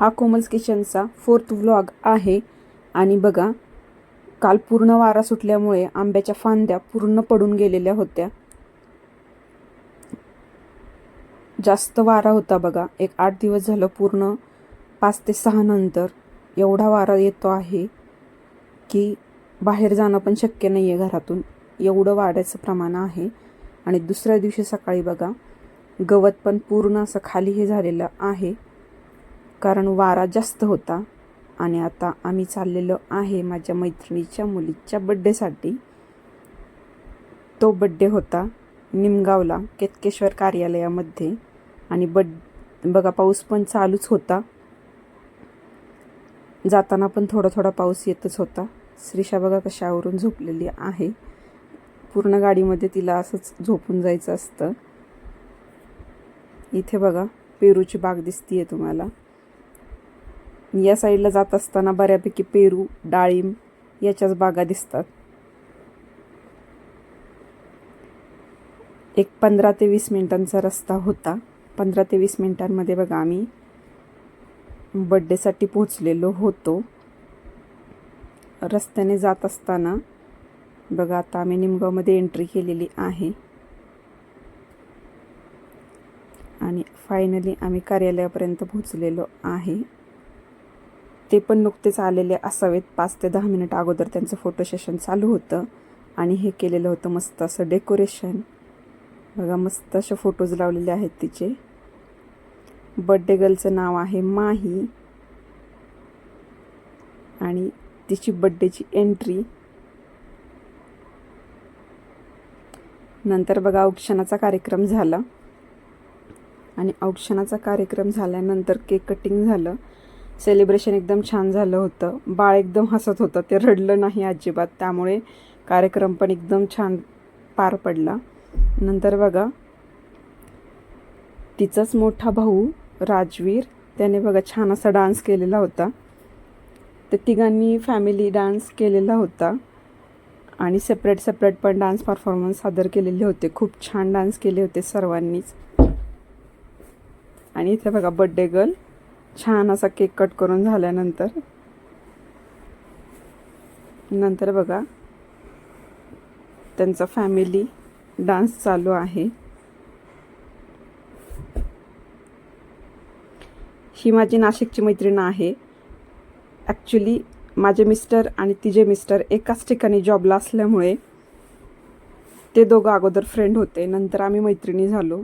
हा Komal's किचनचा fourth vlog आहे. आणि बघा काल पूर्ण वारा सुटल्यामुळे आंब्याच्या फांद्या पूर्ण पडून गेलेल्या होत्या. जास्त वारा होता बघा. एक आठ दिवस झालं पूर्ण पाच ते सहा नंतर एवढा वारा येतो आहे की बाहेर जाणं पण शक्य नाही आहे घरातून. एवढं वाऱ्याचं प्रमाण आहे. आणि दुसऱ्या दिवशी सकाळी बघा गवत पण पूर्ण असं खाली हे झालेलं आहे. कारण वारा जास्त होता आणि आता आम्ही चाललेलो आहे माझ्या मैत्रिणीच्या मुलीच्या बड्डेसाठी तो बड्डे होता निमगावला केतकेश्वर कार्यालयामध्ये आणि बड बघा पाऊस पण चालूच होता. जाताना पण थोडा थोडा पाऊस येतच होता. श्रीषा बघा कशावरून झोपलेली आहे. पूर्ण गाडीमध्ये तिला असंच झोपून जायचं असतं. इथे बघा पेरूची बाग दिसतीये तुम्हाला. या साईडला जात असताना बऱ्यापैकी पेरू डाळिंब याच्याच बागा दिसतात. एक पंधरा ते वीस मिनिटांचा रस्ता होता. पंधरा ते वीस मिनिटांमध्ये बघा आम्ही बड्डेसाठी पोहोचलेलो होतो. रस्त्याने जात असताना बघा आता आम्ही निमगावमध्ये एंट्री केलेली आहे. आणि फायनली आम्ही कार्यालयापर्यंत पोहोचलेलो आहे. ते पण नुकतेच आलेले असावेत. पाच ते दहा मिनिट अगोदर त्यांचं फोटो सेशन चालू होतं. आणि हे केलेलं होतं मस्त असं डेकोरेशन बघा मस्त असे फोटोज लावलेले आहेत तिचे. बड्डे गर्लचं नाव आहे माही. आणि तिची बड्डेची एंट्री नंतर बघा औक्षणाचा कार्यक्रम झाला. आणि औक्षणाचा कार्यक्रम झाल्यानंतर केक कटिंग झालं. सेलिब्रेशन एकदम छान झालं होतं. बाळ एकदम हसत होतं. ते रडलं नाही अजिबात. त्यामुळे कार्यक्रम पण एकदम छान पार पडला. नंतर बघा तिचाच मोठा भाऊ राजवीर त्याने बघा छान असा डान्स केलेला होता. तर तिघांनी फॅमिली डान्स केलेला होता. आणि सेपरेट सेपरेट पण डान्स परफॉर्मन्स सादर केलेले होते. खूप छान डान्स केले होते सर्वांनीच. आणि इथे बघा बड्डे गर्ल छान असा केक कट करून झाल्यानंतर. नंतर बघा. त्यांचा फॅमिली डान्स चालू आहे. ही माझी नाशिकची मैत्रीण आहे. ॲक्च्युली माझे मिस्टर आणि तिचे मिस्टर एकाच ठिकाणी जॉबला असल्यामुळे ते दोघं अगोदर फ्रेंड होते. नंतर आम्ही मैत्रिणी झालो.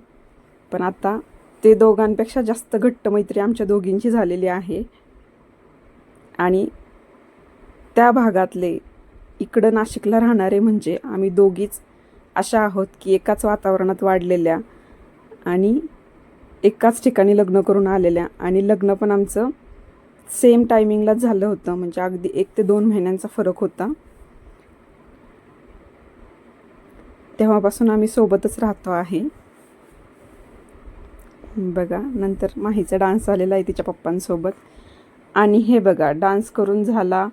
पण आता ते दोघांपेक्षा जास्त घट्ट मैत्री आमच्या दोघींची झालेली आहे. आणि त्या भागातले इकडं नाशिकला राहणारे म्हणजे आम्ही दोघीच अशा आहोत की एकाच वातावरणात वाढलेल्या आणि एकाच ठिकाणी लग्न करून आलेल्या. आणि लग्न पण आमचं सेम टायमिंगलाच झालं होतं. म्हणजे अगदी एक ते दोन महिन्यांचा फरक होता. तेव्हापासून आम्ही सोबतच राहतो आहे. बघा नंतर माहीचा डान्स झालेला आहे तिच्या पप्पांसोबत. आणि हे बघा डान्स करून झाला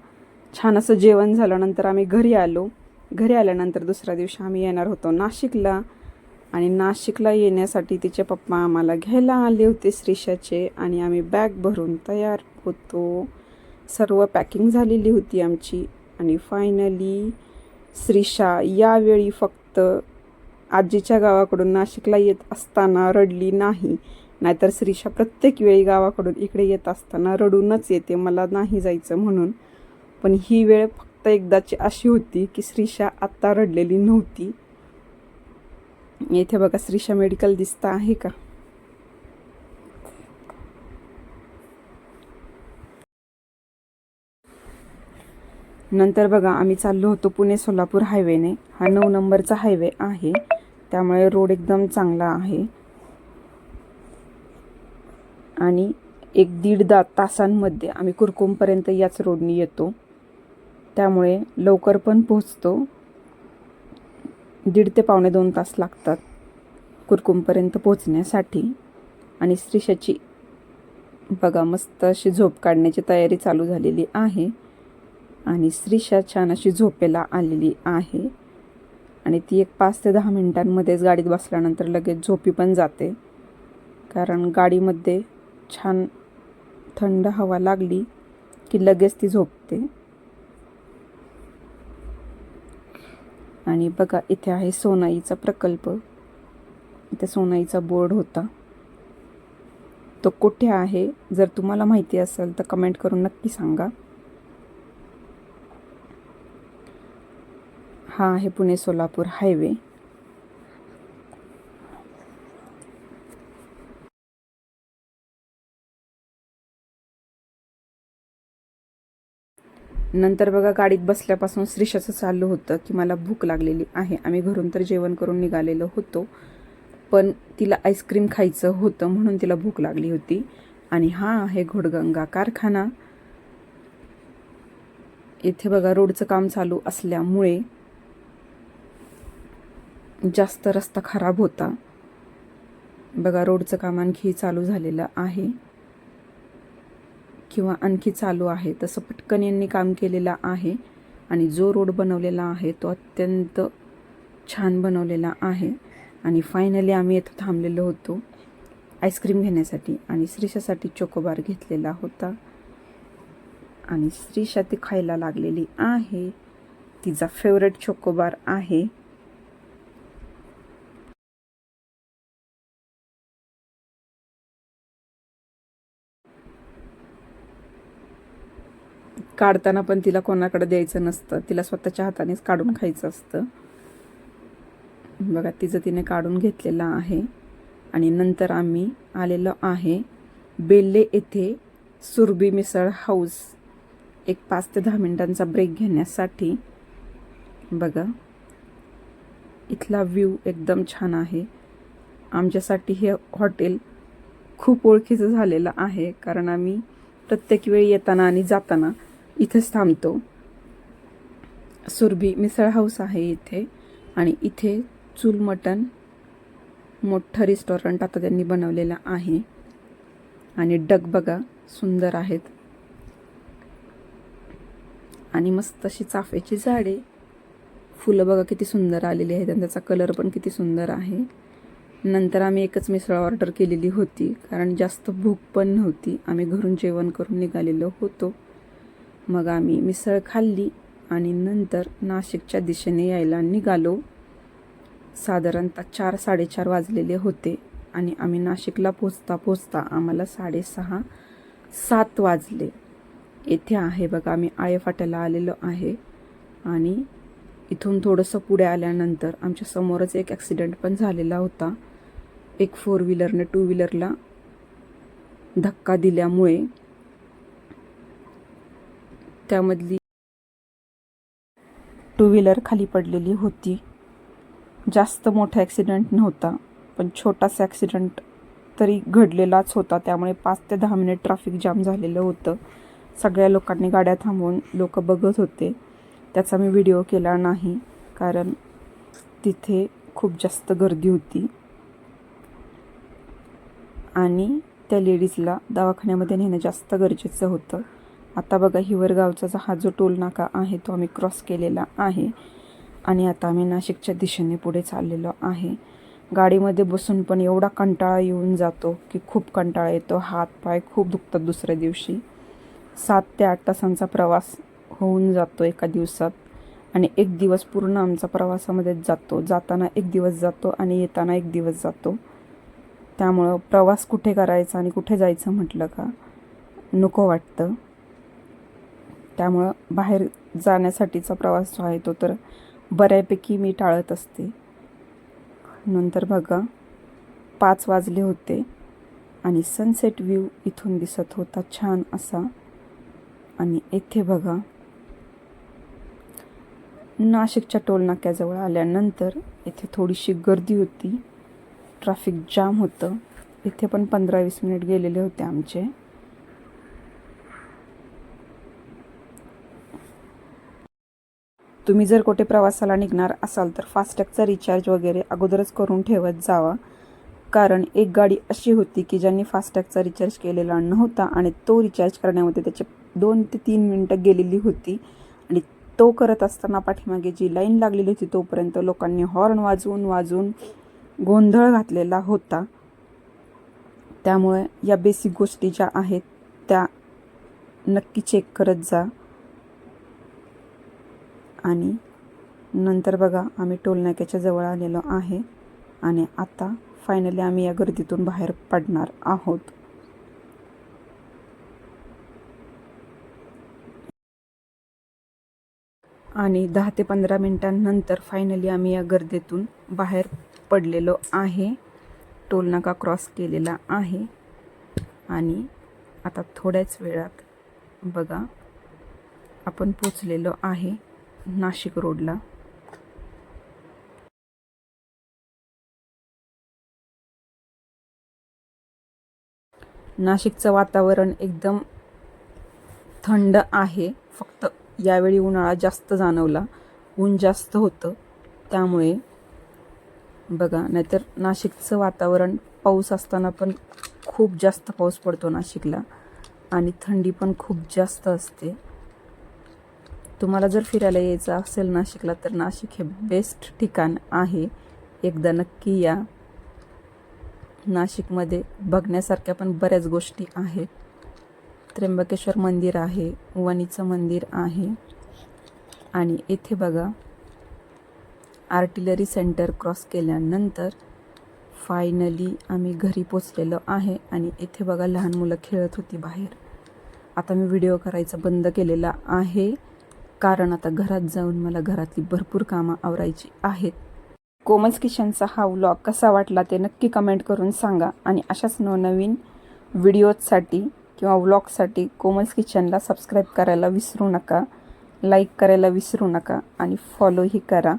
छान असं जेवण झालं नंतर आम्ही घरी आलो. घरी आल्यानंतर दुसऱ्या दिवशी आम्ही येणार होतो नाशिकला. आणि नाशिकला येण्यासाठी तिचे पप्पा आम्हाला घ्यायला आले होते श्रीषाचे आणि आम्ही बॅग भरून तयार होतो. सर्व पॅकिंग झालेली होती आमची. आणि फायनली श्रीषा यावेळी फक्त आजीच्या गावाकडून नाशिकला येत असताना रडली नाही. नाहीतर श्रीषा प्रत्येक वेळी गावाकडून इकडे येत असताना रडूनच येते मला नाही जायचं म्हणून. पण ही वेळ फक्त एकदाची अशी होती की श्रीषा आत्ता रडलेली नव्हती. येथे बघा श्रीषा मेडिकल दिसतं आहे का? नंतर बघा आम्ही चाललो होतो पुणे सोलापूर हायवेने हा नऊ नंबरचा हायवे आहे. त्यामुळे रोड एकदम चांगला आहे. आणि एक दीड दा तासांमध्ये आम्ही कुरकुमपर्यंत याच रोडनी येतो. त्यामुळे लवकर पण पोहोचतो. दीड ते पावणे दोन तास लागतात कुरकुमपर्यंत पोहोचण्यासाठी. आणि स्त्रीशाची बघा मस्त अशी झोप काढण्याची तयारी चालू झालेली आहे. आणि स्त्रीशा छान अशी झोपेला आलेली आहे. आणि ती एक पाच ते दहा मिनटांमध्येच गाडीत बसल्यानंतर लगेच झोपी पण जाते. कारण गाडीमध्ये छान थंड हवा लागली की लगेच ती झोपते. आणि बघा इथे आहे सोनाईचा प्रकल्प. इथे सोनाईचा बोर्ड होता. तो कुठे आहे? जर तुम्हाला माहिती असेल तर कमेंट करून नक्की सांगा. हा आहे पुणे सोलापूर हायवे. नंतर बघा गाडीत बसल्यापासून श्रीषाचं चाललं होतं की मला भूक लागलेली आहे. आम्ही घरून तर जेवण करून निघालेलो होतो पण तिला आईस्क्रीम खायचं होतं म्हणून तिला भूक लागली होती. आणि हा आहे घोडगंगा कारखाना. इथे बघा रोडचं काम चालू असल्यामुळे जास्त रस्ता खराब होता. बघा रोडचं काम आणखी चालू झालेलं आहे. किंवा आणखी चालू आहे. तसं पटकन यांनी काम केलेलं आहे. आणि जो रोड बनवलेला आहे तो अत्यंत छान बनवलेला आहे. आणि फायनली आम्ही इथं थांबलेलो होतो. आईस्क्रीम घेण्यासाठी. आणि श्रीषासाठी चोकोबार घेतलेला होता. आणि श्रीषा ती खायला लागलेली आहे. तिचा फेवरेट चोकोबार आहे. काढताना पण तिला कोणाकडे द्यायचं नसतं. तिला स्वतःच्या हातानेच काढून खायचं असतं. बघा तिचं तिने काढून घेतलेलं आहे. आणि नंतर आम्ही आलेलो आहे बेल्ले येथे सुरबी मिसळ हाऊस. एक पाच ते दहा मिनिटांचा ब्रेक घेण्यासाठी. बघा इथला व्ह्यू एकदम छान आहे. आमच्यासाठी हे हॉटेल खूप ओळखीचं झालेलं आहे. कारण आम्ही प्रत्येक वेळी येताना आणि जाताना इथेच थांबतो. सुरभी मिसळ हाऊस आहे इथे आणि इथे चूल मटण मोठं रेस्टॉरंट आता त्यांनी बनवलेलं आहे. आणि डग बघा सुंदर आहेत. आणि मस्त अशी चाफ्याची झाडे. फुलं बघा किती सुंदर आलेली आहेत आणि त्याचा कलर पण किती सुंदर आहे. नंतर आम्ही एकच मिसळ ऑर्डर केलेली होती कारण जास्त भूक पण नव्हती. आम्ही घरून जेवण करून निघालेलो होतो. मग आम्ही मिसळ खाल्ली आणि नंतर नाशिकच्या दिशेने यायला निघालो. साधारणतः चार साडेचार वाजलेले होते आणि आम्ही नाशिकला पोचता पोचता आम्हाला साडेसहा सात वाजले. येथे आहे बघा आम्ही आळेफाट्याला आलेलो आहे आणि इथून थोडंसं पुढे आल्यानंतर आमच्या समोरच एक ॲक्सिडेंट पण झालेला होता. एक फोर व्हीलरने टू व्हीलरला धक्का दिल्यामुळे त्यामधली टू व्हीलर खाली पडलेली होती. जास्त मोठा ॲक्सिडेंट नव्हता पण छोटासा ॲक्सिडेंट तरी घडलेलाच होता. त्यामुळे पाच ते दहा मिनिट ट्रॅफिक जाम झालेलं होतं. सगळ्या लोकांनी गाड्या थांबवून लोक बघत होते. त्याचा मी व्हिडिओ केला नाही कारण तिथे खूप जास्त गर्दी होती. आणि त्या लेडीजला दवाखान्यामध्ये नेणं जास्त गरजेचं होतं. आता बघा हिवरगावचा हा जो टोल नाका आहे तो आम्ही क्रॉस केलेला आहे. आणि आता आम्ही नाशिकच्या दिशेने पुढे चाललेलो आहे. गाडीमध्ये बसून पण एवढा कंटाळा येऊन जातो की खूप कंटाळा येतो. हात पाय खूप दुखतात दुसऱ्या दिवशी. सात ते आठ तासांचा प्रवास होऊन जातो एका दिवसात. आणि एक दिवस पूर्ण आमचा प्रवासामध्येच जातो. जाताना एक दिवस जातो आणि येताना एक दिवस जातो. त्यामुळं प्रवास कुठे करायचा आणि कुठे जायचं म्हटलं का नको वाटतं. त्यामुळं बाहेर जाण्यासाठीचा प्रवास जो आहे तो तर बऱ्यापैकी मी टाळत असते. नंतर बघा पाच वाजले होते आणि सनसेट व्ह्यू इथून दिसत होता छान असा. आणि येथे बघा नाशिकच्या टोलनाक्याजवळ आल्यानंतर इथे थोडीशी गर्दी होती. ट्रॅफिक जाम होतं. इथे पण पंधरा वीस मिनिट गेलेले होते आमचे. तुम्ही जर कुठे प्रवासाला निघणार असाल तर फास्टॅगचा रिचार्ज वगैरे अगोदरच करून ठेवत जावा. कारण एक गाडी अशी होती की ज्यांनी फास्टॅगचा रिचार्ज केलेला नव्हता आणि तो रिचार्ज करण्यामध्ये त्याचे दोन ते तीन मिनटं गेलेली होती. आणि तो करत असताना पाठीमागे जी लाईन लागलेली होती तोपर्यंत लोकांनी हॉर्न वाजवून वाजवून गोंधळ घातलेला होता. त्यामुळे या बेसिक गोष्टी ज्या आहेत त्या नक्की चेक करत जा. आणि नंतर बघा आम्ही टोलनाक्याच्या जवळ आलेलो आहे आणि आता फायनली आम्ही या गर्दीतून बाहेर पडणार आहोत. आणि दहा ते पंधरा मिनटांनंतर फायनली आम्ही या गर्दीतून बाहेर पडलेलो आहे. टोलनाका क्रॉस केलेला आहे. आणि आता थोड्याच वेळात बघा आपण पोचलेलो आहे. नाशिक रोडला. नाशिकचं वातावरण एकदम थंड आहे. फक्त यावेळी उन्हाळा जास्त जाणवला. ऊन जास्त होतं. त्यामुळे बघा नाहीतर नाशिकचं वातावरण पाऊस असताना पण खूप जास्त पाऊस पडतो नाशिकला. आणि थंडी पण खूप जास्त असते. तुम्हाला जर फिरायला यायचं असेल नाशिकला तर नाशिक हे बेस्ट ठिकाण आहे. एकदा नक्की या. नाशिकमध्ये बघण्यासारख्या पण बऱ्याच गोष्टी आहेत. त्र्यंबकेश्वर मंदिर आहे वणीचं मंदिर आहे. आणि येथे बघा आर्टिलरी सेंटर क्रॉस केल्यानंतर फायनली आम्ही घरी पोचलेलो आहे आणि येथे बघा लहान मुलं खेळत होती बाहेर. आता मी व्हिडिओ करायचा बंद केलेला आहे. कारण आता घरात जाऊन मला घरातली भरपूर कामं आवरायची आहेत. कोमल्स किचनचा हा व्लॉग कसा वाटला ते नक्की कमेंट करून सांगा आणि अशाच नवनवीन व्हिडिओजसाठी किंवा व्लॉगसाठी कोमल्स किचनला सबस्क्राईब करायला विसरू नका लाईक करायला विसरू नका आणि फॉलोही करा.